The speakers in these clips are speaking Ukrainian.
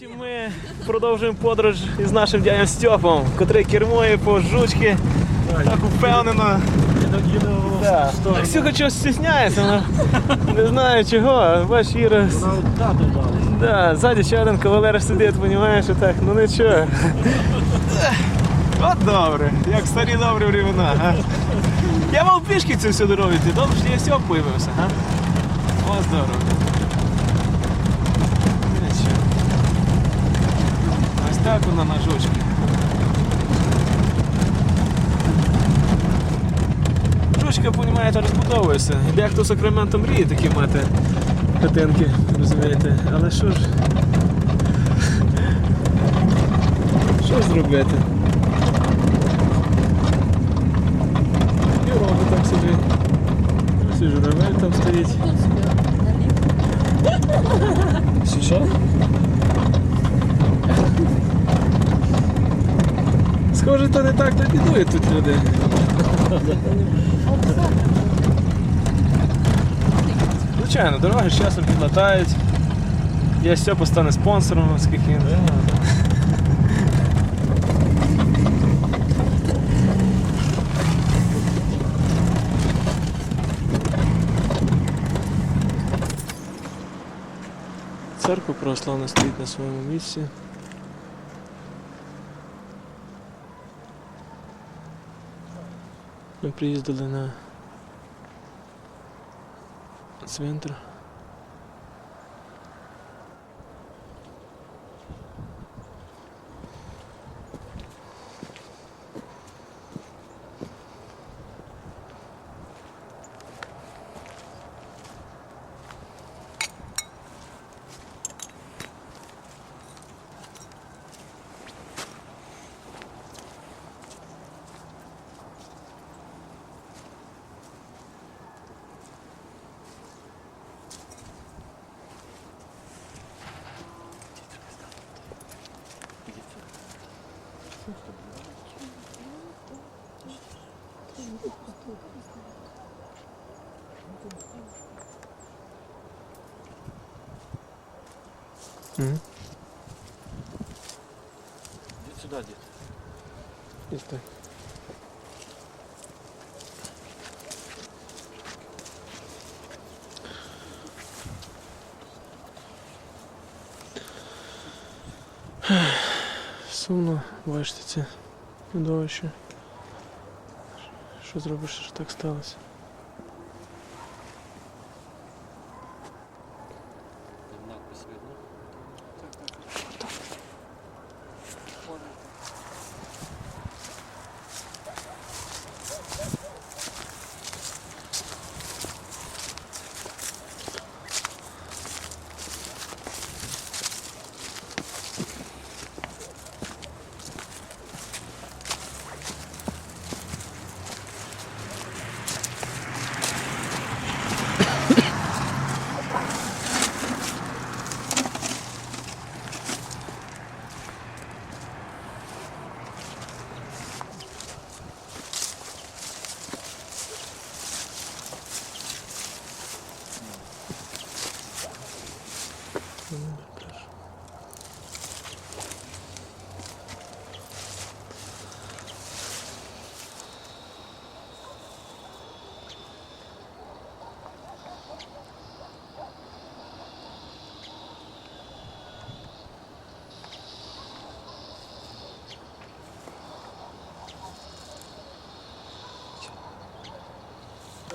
Ми продовжуємо подорож із нашим дядем Стьопом, котрий кермує по жучки. Так впевнено. Да. Ксюха чогось стісняється, але не знаю чого. Бач, Іра. Да, ззаді ще один кавалер сидить, розумієш, так, ну нічого. От добре, як старі добрі времена, га? Я мав пішки цю всю дорогу йти, добре, що я Стьоп появився, га? О, здорово. Так вона на жучці. Жучка, понімаєте, розбудовується. Дехто Сакраменто мріє такі мати хатинки, розумієте. Але що ж. Що зробити? І робить там собі. Ось і журавель там стоїть. Що? Схоже, то не так бідують тут люди. Звичайно, дороги з часом підлатають. Я Степа стане спонсором, оскільки він. Церква православна стоїть на своєму місці. Ми приїздили на цвинтар. Угу. Іди сюди, дід. Ось так. Сумно, бачите це видовище. Що зробиш, що так сталося?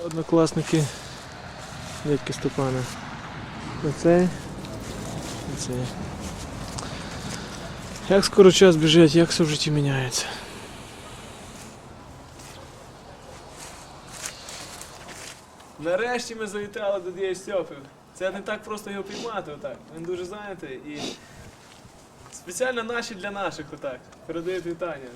Однокласники дядьки Степана. Оцей. Оцей. Як скоро час біжить, як все в житті міняється. Нарешті ми завітали до Дія Стьопів. Це не так просто його піймати отак. Він дуже зайнятий і спеціально наші для наших отак. Передають вітання.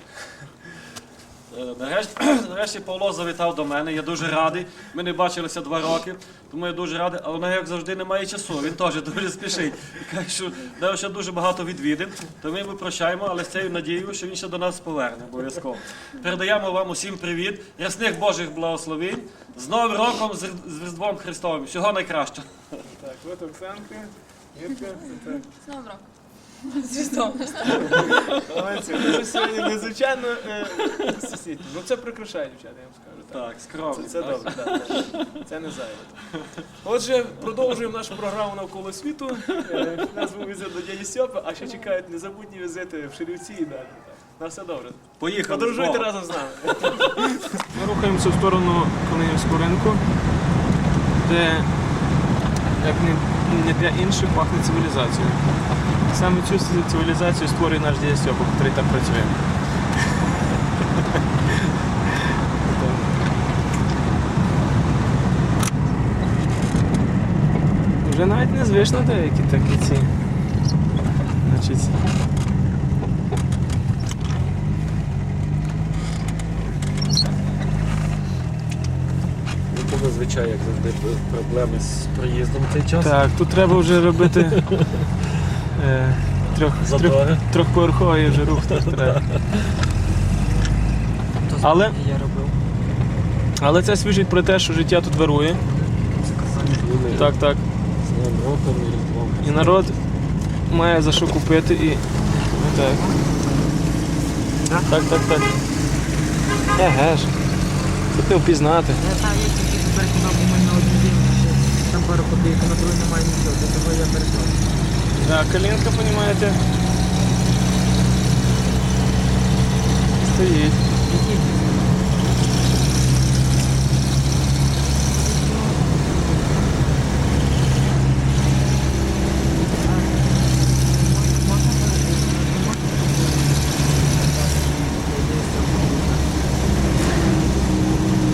Е, Нарешті, нарешті Павло завітав до мене. Я дуже радий. Ми не бачилися два роки, тому я дуже радий. Але в як завжди, немає часу. Він теж дуже спішить. І Каже, що дав ще дуже багато відвідин. То ми йому прощаємо, але з цією надією, що він ще до нас поверне обов'язково. Передаємо вам усім привіт, ясних Божих благословень. З Новим роком, з Різдвом Христовим. Всього найкращого. Так, от Оксанка, Ірка. З Новим роком. Звіздомість. Молодці, дуже сьогодні незвичайно е. Ну це прикрашає дівчата, я вам скажу. Так. Так, скромно. Це, це добре, так, так. Це не зайве. Отже, продовжуємо нашу програму навколо світу. Е, Нас був візит до дяді Стьопи, а ще чекають незабутні візити в Шерівці і далі. На все добре. Поїхали. Подорожуйте разом з нами. Ми рухаємося в сторону Калинівського ринку, де, як не, не для інших, пахне цивілізацією. Саме цю цивілізацію створює наш дядя Стьопа, який там працює. Вже навіть незвично деякі такі ці. Значить, Ну, Зазвичай, як завжди, проблеми з приїздом в цей час. Так, тут треба вже робити трьох, трьох, Затори. трьохповерховий вже рух так треба. Але, Я робив. але це свідчить про те, що життя тут вирує. Так, так. І народ має за що купити і. Так. Так, так, так. Еге ж. Тут не впізнати. Я там є тільки тепер у мене на один день, там пару копійок, на другий немає нічого, до того я перейшов. Да, коленка, понимаете? Стоїть. Які?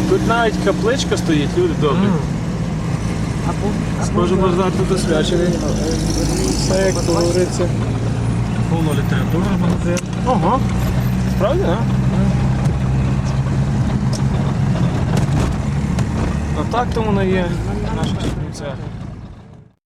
Тут навіть капличка стоїть, люди добрі. Схоже, базар тут освячений. Все як говориться. Було література магазин. Ого. Справді, а? А так тому не є наша чернівцях.